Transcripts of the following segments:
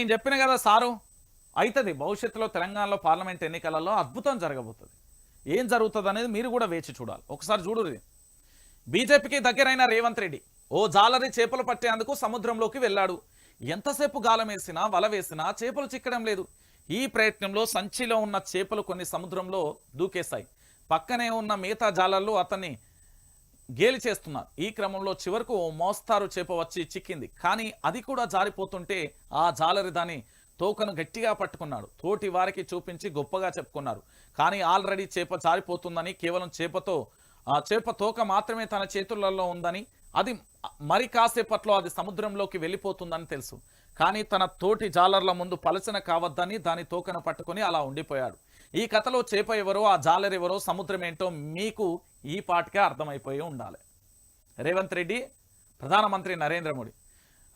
నేను చెప్పిన కదా సారు? అవుతుంది భవిష్యత్తులో తెలంగాణలో పార్లమెంట్ ఎన్నికలలో అద్భుతం జరగబోతుంది. ఏం జరుగుతుంది అనేది మీరు కూడా వేచి చూడాలి. ఒకసారి చూడరు బీజేపీకి దగ్గరైన రేవంత్ రెడ్డి ఓ జాలరి చేపలు పట్టేందుకు సముద్రంలోకి వెళ్ళాడు. ఎంతసేపు గాలం వేసినా వల వేసినా చేపలు చిక్కడం లేదు. ఈ ప్రయత్నంలో సంచిలో ఉన్న చేపలు కొన్ని సముద్రంలో దూకేశాయి. పక్కనే ఉన్న మిగతా జాలర్లు అతన్ని గేలి చేస్తున్నారు ఈ క్రమంలో చివరకు ఓ మోస్తారు చేప వచ్చి చిక్కింది. కానీ అది కూడా జారిపోతుంటే ఆ జాలరి దాని తోకను గట్టిగా పట్టుకున్నాడు. తోటి వారికి చూపించి గొప్పగా చెప్పుకున్నారు. కానీ ఆల్రెడీ చేప జారిపోతుందని కేవలం చేపతో ఆ చేప తోక మాత్రమే తన చేతులలో ఉందని అది మరి కాసేపట్లో అది సముద్రంలోకి వెళ్ళిపోతుందని తెలుసు. కానీ తన తోటి జాలర్ల ముందు పలచన కావద్దని దాని తోకను పట్టుకొని అలా ఉండిపోయాడు. ఈ కథలో చేప ఎవరో ఆ జాలర్ ఎవరో సముద్రం ఏంటో మీకు ఈ పాటకే అర్థమైపోయి ఉండాలి. రేవంత్ రెడ్డి ప్రధానమంత్రి నరేంద్ర మోడీ.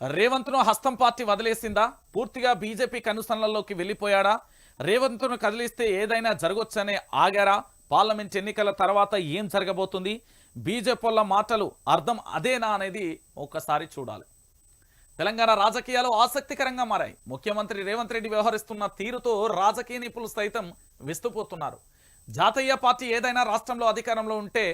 రేవంత్ను హస్తం పార్టీ వదిలేసిందా? పూర్తిగా బీజేపీ కనుసనలలోకి వెళ్ళిపోయాడా? రేవంత్ను కదిలిస్తే ఏదైనా జరగొచ్చనే ఆగారా? పార్లమెంట్ ఎన్నికల తర్వాత ఏం జరగబోతుంది? బీజేపీ మాటలు అర్థం అదేనా అనేది ఒక్కసారి చూడాలి. తెలంగాణ రాజకీయాలు ఆసక్తికరంగా మారాయి. ముఖ్యమంత్రి రేవంత్ రెడ్డి వ్యవహరిస్తున్న తీరుతో రాజకీయ నిపుణులు సైతం విస్తుపోతున్నారు. జాతీయ పార్టీ ఏదైనా రాష్ట్రంలో అధికారంలో ఉంటే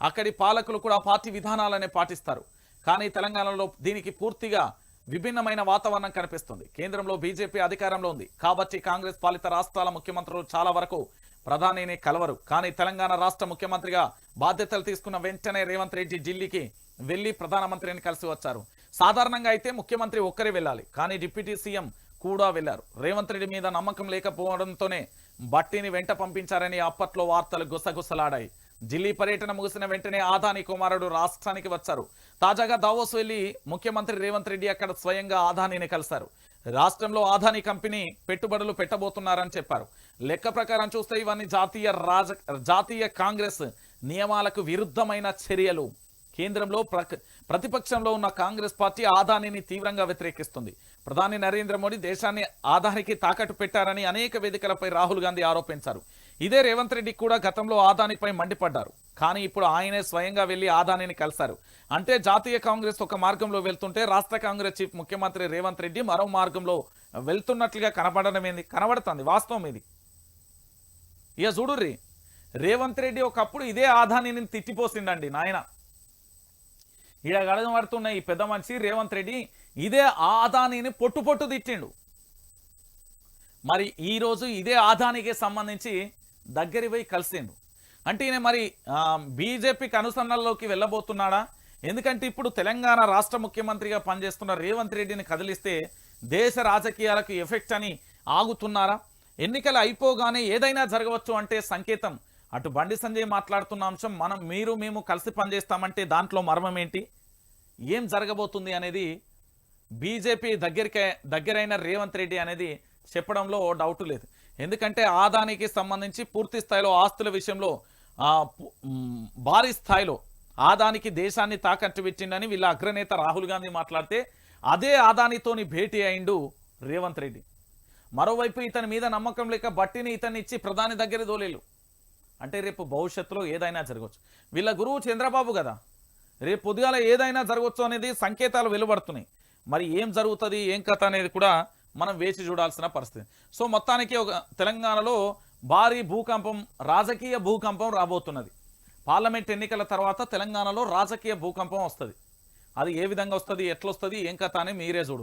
అక్కడి పాలకులు కూడా పార్టీ విధానాలనే పాటిస్తారు. కానీ తెలంగాణలో దీనికి పూర్తిగా విభిన్నమైన వాతావరణం కనిపిస్తుంది. కేంద్రంలో బీజేపీ అధికారంలో ఉంది. కాబట్టి కాంగ్రెస్ పాలిత రాష్ట్రాల ముఖ్యమంత్రులు చాలా వరకు ప్రధానిని కలవరు. కానీ తెలంగాణ రాష్ట్ర ముఖ్యమంత్రిగా బాధ్యతలు తీసుకున్న వెంటనే రేవంత్ రెడ్డి ఢిల్లీకి వెళ్ళి ప్రధానమంత్రిని కలిసి వచ్చారు. సాధారణంగా అయితే ముఖ్యమంత్రి ఒక్కరే వెళ్ళాలి. కానీ డిప్యూటీ సీఎం కూడా వెళ్ళారు రేవంత్ రెడ్డి మీద నమ్మకం లేకపోవడంతోనే బట్టిని వెంట పంపించారని అప్పట్లో వార్తలు గుసగుసలాడాయి. ఢిల్లీ పర్యటన ముగిసిన వెంటనే ఆదాని కుమారుడు రాష్ట్రానికి వచ్చారు. తాజాగా దావోస్ వెళ్ళి ముఖ్యమంత్రి రేవంత్ రెడ్డి అక్కడ స్వయంగా ఆదానిని కలిశారు. రాష్ట్రంలో ఆదాని కంపెనీ పెట్టుబడులు పెట్టబోతున్నారని చెప్పారు. లెక్క ప్రకారం చూస్తే ఇవన్నీ జాతీయ రాజ జాతీయ కాంగ్రెస్ నియమాలకు విరుద్ధమైన చర్యలు. కేంద్రంలో ప్ర- ప్రతిపక్షంలో ఉన్న కాంగ్రెస్ పార్టీ ఆదానిని తీవ్రంగా వ్యతిరేకిస్తుంది. ప్రధాని నరేంద్ర మోడీ దేశాన్ని ఆదానికి తాకట్టు పెట్టారని అనేక వేదికలపై రాహుల్ గాంధీ ఆరోపించారు. ఇదే రేవంత్ రెడ్డి కూడా గతంలో ఆదానిపై మండిపడ్డారు. కానీ ఇప్పుడు ఆయనే స్వయంగా వెళ్ళి ఆదానిని కలిశారు. అంటే జాతీయ కాంగ్రెస్ ఒక మార్గంలో వెళ్తుంటే రాష్ట్ర కాంగ్రెస్ చీఫ్ ముఖ్యమంత్రి రేవంత్ రెడ్డి మరో మార్గంలో వెళ్తున్నట్లుగా కనబడడం ఏంది? కనబడుతుంది. వాస్తవం ఇది. ఇక చూడుర్రి. రేవంత్ రెడ్డి ఒకప్పుడు ఇదే ఆదానిని తిట్టిపోసిండండి నాయన. ఈడ గడగబడుతున్న ఈ పెద్ద మనిషి రేవంత్ రెడ్డి. ఇదే ఆదానిని పొట్టు పొట్టు తిట్టిండు. మరి ఈ రోజు ఇదే ఆదానికి సంబంధించి దగ్గరి పోయి కలిసిండు. అంటే ఈయన మరి బీజేపీకి అనుసరణలోకి వెళ్ళబోతున్నాడా? ఎందుకంటే ఇప్పుడు తెలంగాణ రాష్ట్ర ముఖ్యమంత్రిగా పనిచేస్తున్న రేవంత్ రెడ్డిని కదిలిస్తే దేశ రాజకీయాలకు ఎఫెక్ట్ అని ఆగుతున్నారా? ఎన్నికలు అయిపోగానే ఏదైనా జరగవచ్చు అంటే సంకేతం అటు బండి సంజయ్ మాట్లాడుతున్న అంశం మనం మీరు మేము కలిసి పనిచేస్తామంటే దాంట్లో మర్మం ఏంటి? ఏం జరగబోతుంది అనేది బీజేపీ దగ్గరికే దగ్గరైన రేవంత్ రెడ్డి అనేది చెప్పడంలో డౌట్ లేదు. ఎందుకంటే ఆదానికి సంబంధించి పూర్తి స్థాయిలో ఆస్తుల విషయంలో భారీ స్థాయిలో ఆదానికి దేశాన్ని తాకట్టు పెట్టిండని వీళ్ళ అగ్రనేత రాహుల్ గాంధీ మాట్లాడితే అదే ఆదానితోని భేటీ అయిండు రేవంత్ రెడ్డి. మరోవైపు ఇతని మీద నమ్మకం లేక బట్టిని ఇతన్ని ఇచ్చి ప్రధాని దగ్గర దోలేలు. అంటే రేపు భవిష్యత్తులో ఏదైనా జరగవచ్చు. వీళ్ళ గురువు చంద్రబాబు కదా. రేపు పొద్దుగాల ఏదైనా జరగవచ్చు అనేది సంకేతాలు వెలువడుతున్నాయి. మరి ఏం జరుగుతుంది ఏం కథ అనేది కూడా మనం వేచి చూడాల్సిన పరిస్థితి. సో మొత్తానికి ఒక తెలంగాణలో భారీ భూకంపం రాజకీయ భూకంపం రాబోతున్నది. పార్లమెంట్ ఎన్నికల తర్వాత తెలంగాణలో రాజకీయ భూకంపం వస్తుంది. అది ఏ విధంగా వస్తుంది ఎట్లొస్తుంది ఏం కథ అని మీరే చూడు.